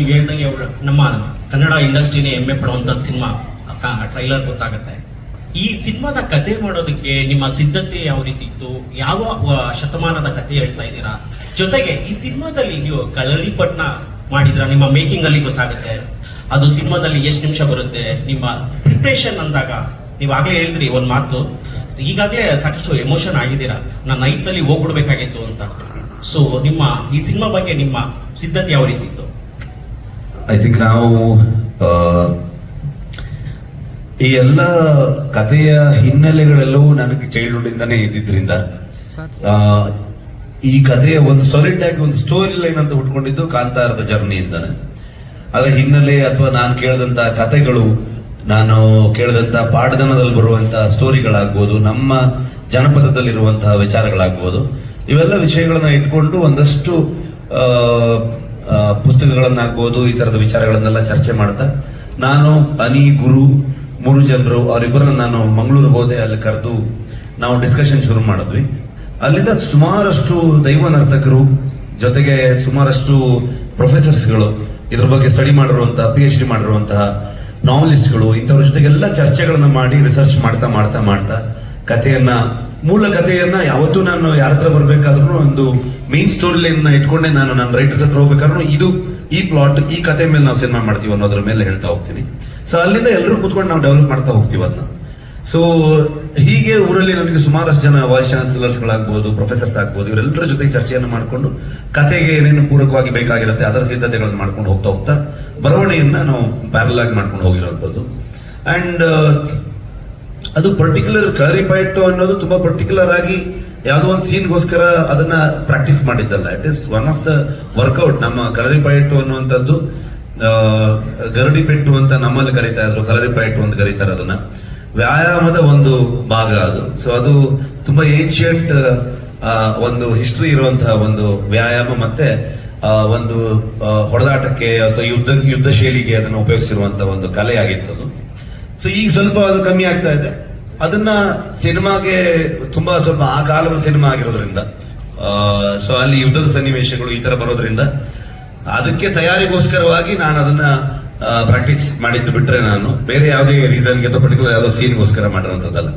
ನೀವು ಹೇಳ್ದಂಗೆ ನಮ್ಮ ಕನ್ನಡ ಇಂಡಸ್ಟ್ರಿನೇ ಹೆಮ್ಮೆ ಪಡುವಂತ ಸಿನಿಮಾ. ಟ್ರೈಲರ್ ಗೊತ್ತಾಗುತ್ತೆ. ಈ ಸಿನಿಮಾದ ಕತೆ ಮಾಡೋದಕ್ಕೆ ನಿಮ್ಮ ಸಿದ್ಧತೆ ಯಾವ ರೀತಿ ಇತ್ತು? ಯಾವ ಶತಮಾನದ ಕತೆ ಹೇಳ್ತಾ ಇದ್ದೀರಾ? ಜೊತೆಗೆ ಈ ಸಿನಿಮಾದಲ್ಲಿ ನೀವು ಕಳರಿಪಟ್ನ ಮಾಡಿದ್ರ? ನಿಮ್ಮ ಮೇಕಿಂಗ್ ಅಲ್ಲಿ ಗೊತ್ತಾಗುತ್ತೆ. ಅದು ಸಿನಿಮಾದಲ್ಲಿ ಎಷ್ಟು ನಿಮಿಷ ಬರುತ್ತೆ? ನಿಮ್ಮ ಪ್ರಿಪ್ರೇಷನ್ ಅಂದಾಗ ನೀವು ಆಗ್ಲೇ ಹೇಳಿದ್ರಿ ಒಂದು ಮಾತು. ಈಗಾಗಲೇ ಸಾಕಷ್ಟು ಎಮೋಷನ್ ಆಗಿದ್ದೀರಾ? ನಾನು ನೈಟ್ಸ್ ಅಲ್ಲಿ ಹೋಗ್ಬಿಡ್ಬೇಕಾಗಿತ್ತು ಅಂತ. ಸೊ ನಿಮ್ಮ, ಈ ಸಿನಿಮಾ ಬಗ್ಗೆ ನಿಮ್ಮ ಸಿದ್ಧತೆ ಯಾವ ರೀತಿ ಇತ್ತು? ಐ ಥಿಂಕ್ ನಾವು ಈ ಎಲ್ಲ ಕಥೆಯ ಹಿನ್ನೆಲೆಗಳೆಲ್ಲವೂ ನನಗೆ ಚೈಲ್ಡ್ಹುಡ್ ಇಂದನೇ ಇದ್ದಿದ್ರಿಂದ ಈ ಕಥೆಯ ಒಂದು ಸಾಲಿಡ್ ಆಗಿ ಒಂದು ಸ್ಟೋರಿ ಲೈನ್ ಅಂತ ಹುಟ್ಕೊಂಡಿದ್ದು ಕಾಂತಾರದ ಜರ್ನಿಯಿಂದಾನೆ ಅದರ ಹಿನ್ನೆಲೆ ಅಥವಾ ನಾನು ಕೇಳಿದಂತಹ ಕಥೆಗಳು, ನಾನು ಕೇಳಿದಂತಹ ಪಾಡದನದಲ್ಲಿ ಬರುವಂತಹ ಸ್ಟೋರಿಗಳಾಗ್ಬೋದು ನಮ್ಮ ಜನಪದದಲ್ಲಿರುವಂತಹ ವಿಚಾರಗಳಾಗ್ಬೋದು, ಇವೆಲ್ಲ ವಿಷಯಗಳನ್ನ ಇಟ್ಕೊಂಡು ಒಂದಷ್ಟು ಪುಸ್ತಕಗಳನ್ನಾಗ್ಬೋದು, ಈ ತರದ ವಿಚಾರಗಳನ್ನೆಲ್ಲ ಚರ್ಚೆ ಮಾಡ್ತಾ, ನಾನು ಅನಿ, ಗುರು, ಮೂರು ಜನರು, ಅವರಿಬ್ಬರನ್ನ ನಾನು ಮಂಗಳೂರು ಹೋದೆ, ಅಲ್ಲಿ ಕರೆದು ನಾವು ಡಿಸ್ಕಷನ್ ಶುರು ಮಾಡಿದ್ವಿ. ಅಲ್ಲಿಂದ ಸುಮಾರಷ್ಟು ದೈವ ನರ್ತಕರು, ಜೊತೆಗೆ ಸುಮಾರಷ್ಟು ಪ್ರೊಫೆಸರ್ಸ್ಗಳು ಇದ್ರ ಬಗ್ಗೆ ಸ್ಟಡಿ ಮಾಡಿರುವಂತಹ ಪಿ ಎಚ್ ಡಿ ಮಾಡಿರುವಂತಹ ನಾವಲಿಸ್ಟ್ಗಳು ಇಂಥವ್ರ ಜೊತೆಗೆಲ್ಲ ಚರ್ಚೆಗಳನ್ನ ಮಾಡಿ ರಿಸರ್ಚ್ ಮಾಡ್ತಾ ಮಾಡ್ತಾ ಮಾಡ್ತಾ, ಕಥೆಯನ್ನ ಮೂಲ ಕಥೆಯನ್ನ ಯಾವತ್ತೂ ನಾನು ಯಾರ ಹತ್ರ ಬರ್ಬೇಕಾದ್ರೂ ಒಂದು ಮೇನ್ ಸ್ಟೋರಿ ಲೈನ್ ಇಟ್ಕೊಂಡೆ ನಾನು ನನ್ನ ರೈಟರ್ಸ್ ಹತ್ರ ಹೋಗ್ಬೇಕಾದ್ರೂ ಇದು ಈ ಪ್ಲಾಟ್ ಈ ಕಥೆ ಮೇಲೆ ನಾವು ಸಿನಿಮಾ ಮಾಡ್ತೀವಿ ಅನ್ನೋದ್ರ ಮೇಲೆ ಹೇಳ್ತಾ ಹೋಗ್ತೀನಿ. ಸೊ ಅಲ್ಲಿಂದ ಎಲ್ಲರೂ ಕೂತ್ಕೊಂಡು ನಾವು ಡೆವಲಪ್ ಮಾಡ್ತಾ ಹೋಗ್ತೀವಿ ಅದನ್ನ ಸೊ ಹೀಗೆ ಊರಲ್ಲಿ ನನಗೆ ಸುಮಾರಷ್ಟು ಜನ ವೈಸ್ ಚಾನ್ಸಲರ್ಸ್ಗಳಾಗ್ಬೋದು ಪ್ರೊಫೆಸರ್ಸ್ ಆಗ್ಬೋದು, ಇವರೆಲ್ಲರ ಜೊತೆ ಚರ್ಚೆಯನ್ನು ಮಾಡಿಕೊಂಡು ಕತೆಗೆ ಏನೇನು ಪೂರಕವಾಗಿ ಬೇಕಾಗಿರುತ್ತೆ ಅದರ ಸಿದ್ಧತೆಗಳನ್ನು ಮಾಡ್ಕೊಂಡು ಹೋಗ್ತಾ ಹೋಗ್ತಾ ಬರವಣಿಗೆಯನ್ನ ನಾವು ಪ್ಯಾರಲ್ ಆಗಿ ಮಾಡ್ಕೊಂಡು ಹೋಗಿರುವಂಥದ್ದು ಅಂಡ್ ಅದು ಪರ್ಟಿಕ್ಯುಲರ್ ಕಳರಿಪಯಟ್ಟು ಅನ್ನೋದು ತುಂಬಾ ಪರ್ಟಿಕ್ಯುಲರ್ ಆಗಿ ಯಾವುದೋ ಒಂದು ಸೀನ್ಗೋಸ್ಕರ ಅದನ್ನ ಪ್ರಾಕ್ಟೀಸ್ ಮಾಡಿದ್ದಲ್ಲ. It is one of the workout ನಮ್ಮ ಕಲರಿಪಯಟ್ಟು ಅನ್ನುವಂಥದ್ದು ಆ, ಗರಡಿ ಪೆಟ್ಟು ಅಂತ ನಮ್ಮಲ್ಲಿ ಕರೀತಾ ಇದ್ರು ಕಲರಿಪಯಟ್ಟು ಅಂತ ಕರೀತಾರೆ ಅದನ್ನ. ವ್ಯಾಯಾಮದ ಒಂದು ಭಾಗ ಅದು. ಸೊ ಅದು ತುಂಬಾ ಏನ್ಷಿಯಂಟ್ ಒಂದು ಹಿಸ್ಟ್ರಿ ಇರುವಂತಹ ಒಂದು ವ್ಯಾಯಾಮ ಮತ್ತೆ ಒಂದು ಹೊಡೆದಾಟಕ್ಕೆ ಅಥವಾ ಯುದ್ಧ ಯುದ್ಧ ಶೈಲಿಗೆ ಅದನ್ನು ಉಪಯೋಗಿಸಿರುವಂತಹ ಒಂದು ಕಲೆ ಆಗಿತ್ತು ಅದು. ಸೊ ಈಗ ಸ್ವಲ್ಪ ಅದು ಕಮ್ಮಿ ಆಗ್ತಾ ಇದೆ. ಅದನ್ನ ಸಿನಿಮಾಗೆ ತುಂಬಾ ಸ್ವಲ್ಪ ಆ ಕಾಲದ ಸಿನಿಮಾ ಆಗಿರೋದ್ರಿಂದ ಸೊ ಅಲ್ಲಿ ಯುದ್ಧದ ಸನ್ನಿವೇಶಗಳು ಈ ತರ ಬರೋದ್ರಿಂದ ಅದಕ್ಕೆ ತಯಾರಿಗೋಸ್ಕರವಾಗಿ ನಾನು ಅದನ್ನ ಪ್ರಾಕ್ಟೀಸ್ ಮಾಡಿದ್ದು ಬಿಟ್ರೆ ನಾನು ಬೇರೆ ಯಾವುದೇ ರೀಸನ್ಗೆ ಅಥವಾ ಪರ್ಟಿಕ್ಯುಲರ್ ಯಾವುದೋ ಸೀನ್ಗೋಸ್ಕರ ಮಾಡಿರೋಂಥದ್ದಲ್ಲ.